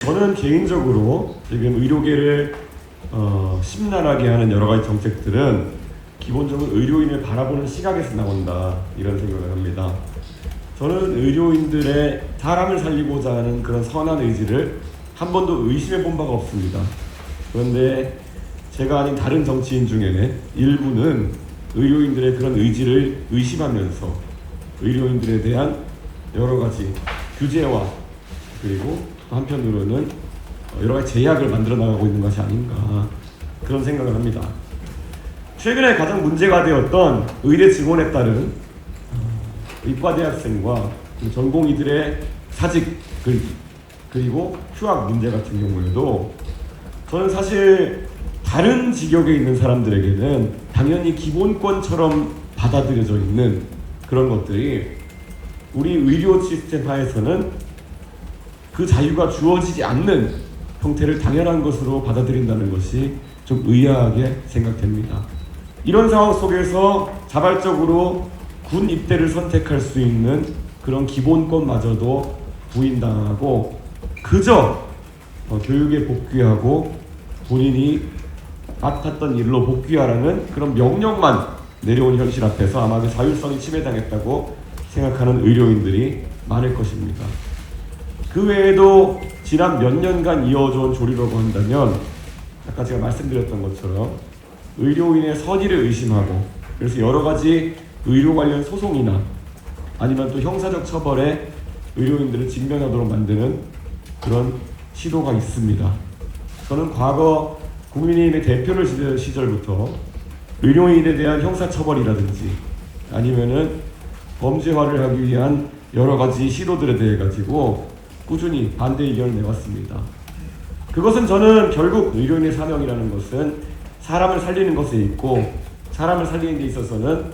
저는 개인적으로 지금 의료계를 어, 심란하게 하는 여러 가지 정책들은 기본적으로 의료인을 바라보는 시각에서 나온다 이런 생각을 합니다. 저는 의료인들의 사람을 살리고자 하는 그런 선한 의지를 한 번도 의심해 본 바가 없습니다. 그런데 제가 아닌 다른 정치인 중에 일부는 의료인들의 그런 의지를 의심하면서 의료인들에 대한 여러 가지 규제와 그리고 또 한편으로는 여러 가지 제약을 만들어 나가고 있는 것이 아닌가 그런 생각을 합니다. 최근에 가장 문제가 되었던 의대 증원에 따른 어, 의과대학생과 그 전공의들의 사직 글 그리고 휴학 문제 같은 경우에도 저는 사실 다른 직역에 있는 사람들에게는 당연히 기본권처럼 받아들여져 있는 그런 것들이 우리 의료 시스템 하에서는 그 자유가 주어지지 않는 형태를 당연한 것으로 받아들인다는 것이 좀 의아하게 생각됩니다. 이런 상황 속에서 자발적으로 군 입대를 선택할 수 있는 그런 기본권마저도 부인당하고 그저 어, 교육에 복귀하고 본인이 맡았던 일로 복귀하라는 그런 명령만 내려온 현실 앞에서 아마 그 자율성이 침해당했다고 생각하는 의료인들이 많을 것입니다. 그 외에도 지난 몇 년간 이어져온 조리라고 한다면 아까 제가 말씀드렸던 것처럼 의료인의 선의를 의심하고 그래서 여러 가지 의료 관련 소송이나 아니면 또 형사적 처벌에 의료인들을 직면하도록 만드는 그런 시도가 있습니다. 저는 과거 국민의힘의 대표를 지내던 시절부터 의료인에 대한 형사처벌이라든지 아니면은 범죄화를 하기 위한 여러 가지 시도들에 대해 가지고 꾸준히 반대 의견을 내왔습니다. 그것은 저는 결국 의료인의 사명이라는 것은 사람을 살리는 것에 있고 사람을 살리는 데 있어서는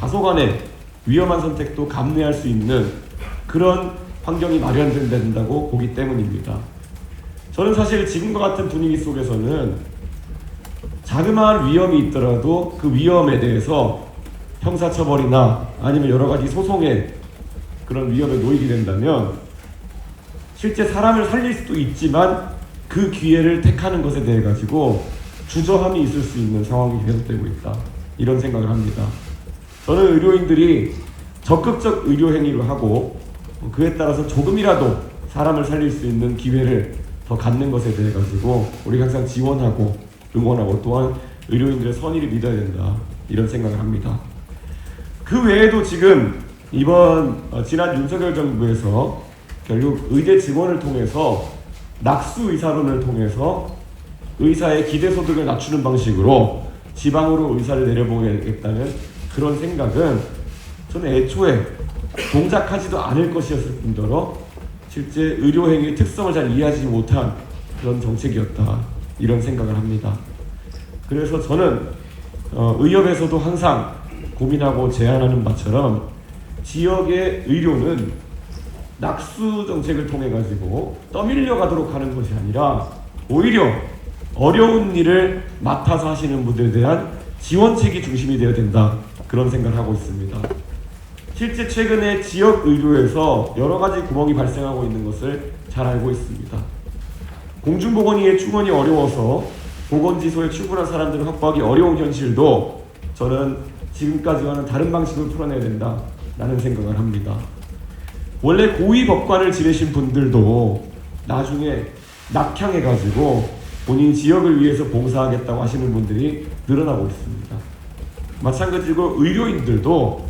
다소간의 위험한 선택도 감내할 수 있는 그런 환경이 마련된다고 보기 때문입니다. 저는 사실 지금과 같은 분위기 속에서는 자그마한 위험이 있더라도 그 위험에 대해서 형사처벌이나 아니면 여러 가지 소송의 그런 위험에 놓이게 된다면 실제 사람을 살릴 수도 있지만 그 기회를 택하는 것에 대해 가지고 주저함이 있을 수 있는 상황이 계속되고 있다 이런 생각을 합니다. 저는 의료인들이 적극적 의료 행위를 하고 그에 따라서 조금이라도 사람을 살릴 수 있는 기회를 더 갖는 것에 대해 가지고 우리 항상 지원하고 응원하고 또한 의료인들의 선의를 믿어야 된다 이런 생각을 합니다. 그 외에도 지금 이번 어, 지난 윤석열 정부에서 결국 의대 증원을 통해서 낙수 의사론을 통해서 의사의 기대 소득을 낮추는 방식으로 지방으로 의사를 내려보겠다는 그런 생각은 저는 애초에 동작하지도 않을 것이었을 뿐더러 실제 의료행위의 특성을 잘 이해하지 못한 그런 정책이었다 이런 생각을 합니다. 그래서 저는 어, 의협에서도 항상 고민하고 제안하는 바처럼 지역의 의료는 낙수 정책을 통해 가지고 떠밀려 가도록 하는 것이 아니라 오히려 어려운 일을 맡아서 하시는 분들에 대한 지원책이 중심이 되어야 된다 그런 생각을 하고 있습니다. 실제 최근에 지역 의료에서 여러 가지 구멍이 발생하고 있는 것을 잘 알고 있습니다. 공중보건의의 충원이 어려워서 보건지소에 출근한 사람들을 확보하기 어려운 현실도 저는 지금까지와는 다른 방식으로 풀어내야 된다라는 생각을 합니다. 원래 고위 법관을 지내신 분들도 나중에 낙향해가지고 본인 지역을 위해서 봉사하겠다고 하시는 분들이 늘어나고 있습니다. 마찬가지로 의료인들도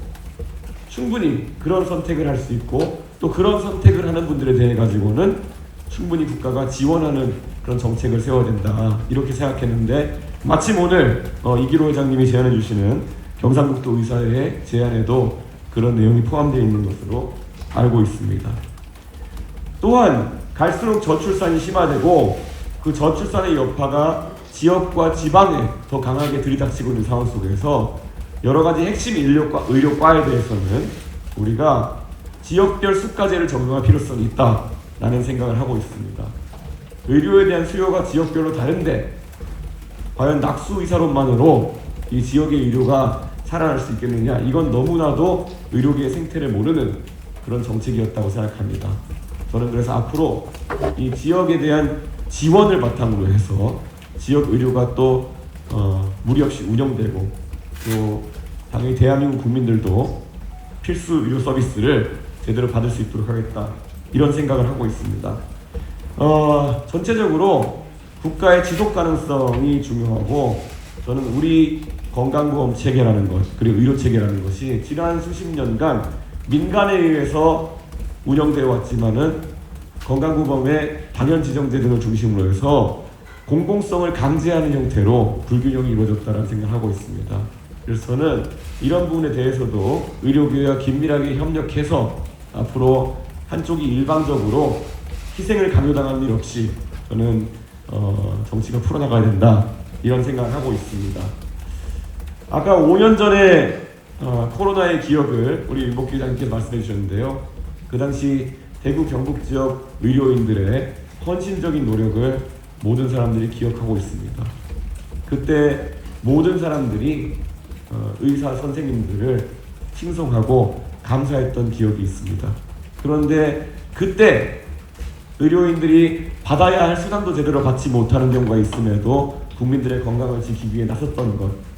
충분히 그런 선택을 할 수 있고 또 그런 선택을 하는 분들에 대해 가지고는 충분히 국가가 지원하는 그런 정책을 세워야 된다 이렇게 생각했는데 마침 오늘 어, 이기로 회장님이 제안해 주시는 경상북도 의사회 제안에도 그런 내용이 포함되어 있는 것으로 알고 있습니다. 또한 갈수록 저출산이 심화되고 그 저출산의 여파가 지역과 지방에 더 강하게 들이닥치고 있는 상황 속에서 여러 가지 핵심 인력과 의료과에 대해서는 우리가 지역별 수가제를 적용할 필요성이 있다라는 생각을 하고 있습니다. 의료에 대한 수요가 지역별로 다른데 과연 낙수 의사론만으로 이 지역의 의료가 살아날 수 있겠느냐? 이건 너무나도 의료계의 생태를 모르는 그런 정책이었다고 생각합니다. 저는 그래서 앞으로 이 지역에 대한 지원을 바탕으로 해서 지역 의료가 또 어, 무리 없이 운영되고 또 당연히 대한민국 국민들도 필수 의료 서비스를 제대로 받을 수 있도록 하겠다 이런 생각을 하고 있습니다. 어, 전체적으로 국가의 지속 가능성이 중요하고 저는 우리 건강보험 체계라는 것 그리고 의료 체계라는 것이 지난 수십 년간 민간에 의해서 운영되어 왔지만은 건강보험의 당연 지정제 등을 중심으로 해서 공공성을 강제하는 형태로 불균형이 이루어졌다는 생각을 하고 있습니다. 그래서 저는 이런 부분에 대해서도 의료계와 긴밀하게 협력해서 앞으로 한쪽이 일방적으로 희생을 강요당하는 일 없이 저는 어, 정치가 풀어나가야 된다 이런 생각을 하고 있습니다. 아까 5년 전에 어, 코로나의 기억을 우리 윤복 기자님께 말씀해 주셨는데요. 그 당시 대구 경북 지역 의료인들의 헌신적인 노력을 모든 사람들이 기억하고 있습니다. 그때 모든 사람들이 어, 의사 선생님들을 칭송하고 감사했던 기억이 있습니다. 그런데 그때 의료인들이 받아야 할 수당도 제대로 받지 못하는 경우가 있음에도 국민들의 건강을 지키기 위해 나섰던 것.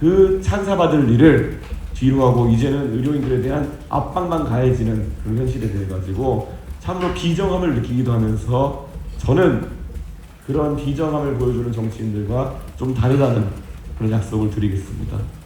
그 찬사받을 일을 뒤로 하고 이제는 의료인들에 대한 압박만 가해지는 그런 현실에 대해 가지고 참으로 비정함을 느끼기도 하면서 저는 그런 비정함을 보여주는 정치인들과 좀 다르다는 그런 약속을 드리겠습니다.